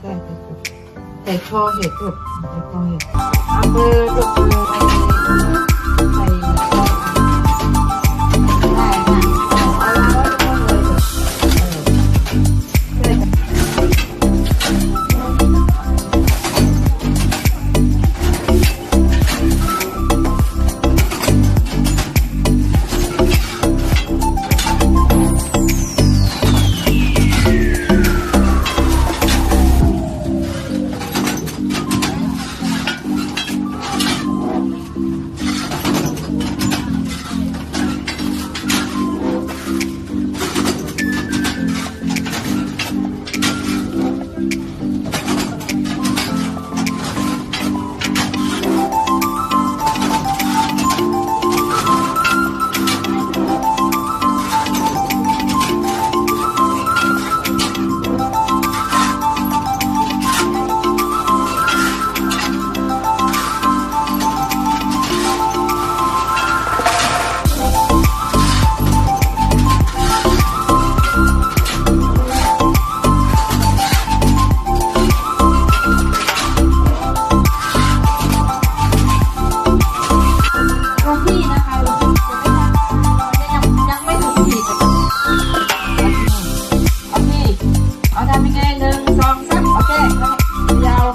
แต่แต่คอเห็ดแบบแต่คอเห็ดอำเภอ แน่หนึ่งสองสามโอเคยาว